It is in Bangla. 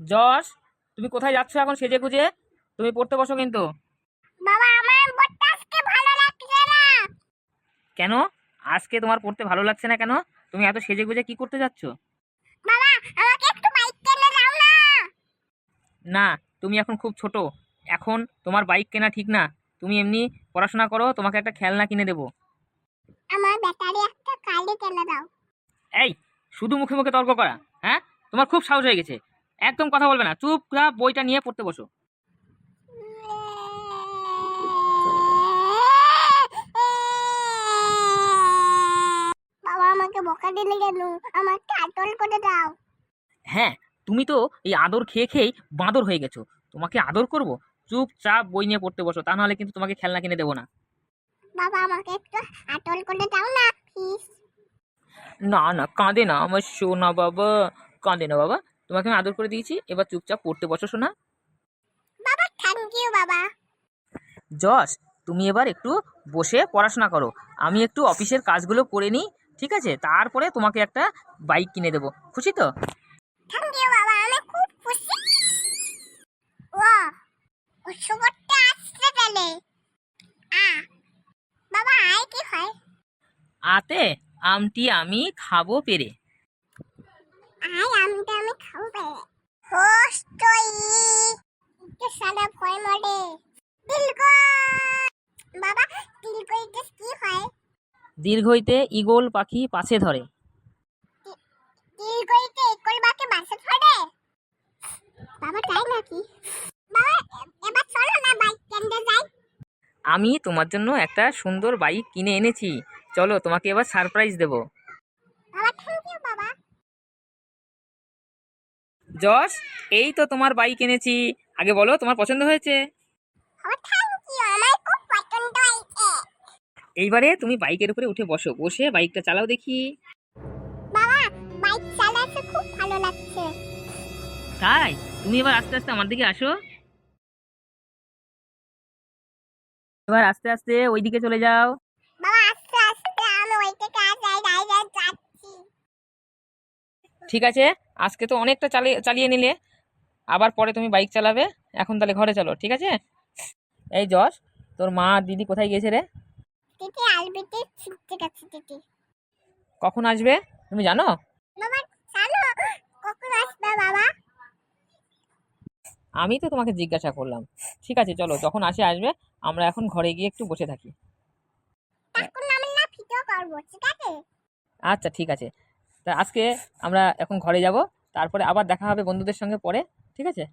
যশ তুমি কোথায় যাচ্ছ এখন সেজে গুজে? তুমি পড়তে বসো কিন্তু। বাবা আমার বড়টা আজকে ভালো লাগছে না। কেন? আজকে তোমার পড়তে ভালো লাগছে না কেন? তুমি এত সেজে গুজে কি করতে যাচ্ছ? বাবা আমাকে একটু বাইক কিনে দাও না। না তুমি এখন খুব ছোট। এখন তোমার বাইক কেনা ঠিক না। তুমি এমনি পড়াশোনা করো তোমাকে একটা খেলনা কিনে দেবো। আমার ব্যাটারি একটা কালি কিনে দাও। এই শুধু মুখে মুখে তর্ক করা হ্যাঁ? তোমার খুব সাহস হয়ে গেছে। একদম কথা বলবে না। চুপচাপ বইটা নিয়ে পড়তে বসো। বাবা আমাকে বকা দিলে কেন? আমাকে আটল করে দাও। হ্যাঁ তুমি তো এই আদর খেয়ে খেয়েই বাঁদর হয়ে গেছো। তোমাকে আদর করব? চুপচাপ বই নিয়ে পড়তে বসো তা নাহলে কিন্তু তোমাকে খেলনা কিনে দেবো না। বাবা আমাকে একটু আটল করে দাও না প্লিজ না না কাঁদে না আমার সোনা বাবা। কাঁদে না বাবা। তোমাকে আমি আদর করে দিয়েছি। এবার চুপচাপ পড়তে বসো শোনা বাবা থ্যাংক ইউ বাবা। যশ তুমি এবার একটু বসে পড়াশোনা করো। আমি একটু অফিসের কাজগুলো করে নিই ঠিক আছে? তারপরে তোমাকে একটা বাইক কিনে দেবো। খুশি তো? থ্যাংক ইউ বাবা আমি খুব খুশি। ও আসছে আ বাবা আয় কি হয়? আতে আমটি আমি খাব পেরে। আয় আমটা আমি খাব। পেরে হোস্টই একটু সাদা ভয় মরে দিলকই বাবা দিলকইটা কি হয়? দীর্ঘইতে ইগল পাখি পাছে ধরে। দিলকইতে একল বাকে বাসে ধরে? বাবা তাই নাকি? বাবা এ- এবার চলো না বাইক কেন্দ্রে যাই। আমি তোমার জন্য একটা সুন্দর বাইক কিনে এনেছি। চলো তোমাকে এবার সারপ্রাইজ দেবো। যশ এই তো তোমার বাইক এনেছি। আগে বলো তোমার পছন্দ হয়েছে? হয়েছে। এইবারে তুমি বাইকের উপরে উঠে বসো বসে বাইকটা চালাও দেখি। বাবা বাইক চালাতে খুব ভালো লাগছে। তাই? তুমি এবার আস্তে আস্তে আমার দিকে আসো। এবার আস্তে আস্তে ওইদিকে চলে যাও। ঠিক আছে আজকে তো অনেকটা চালিয়ে চালিয়ে নিলে আবার পরে তুমি বাইক চালাবে এখন তাহলে ঘরে চলো ঠিক আছে? এই যশ তোর মা দিদি কোথায় গিয়েছে রে? কখন আসবে? তুমি জানো? বাবা কখন আসবে বাবা? আমি তো তোমাকে জিজ্ঞাসা করলাম। ঠিক আছে চলো যখন আসে আসবে আমরা এখন ঘরে গিয়ে একটু বসে থাকি। আচ্ছা ঠিক আছে। তা আজকে আমরা এখন ঘরে যাব, তারপরে আবার দেখা হবে বন্ধুদের সঙ্গে পরে, ঠিক আছে?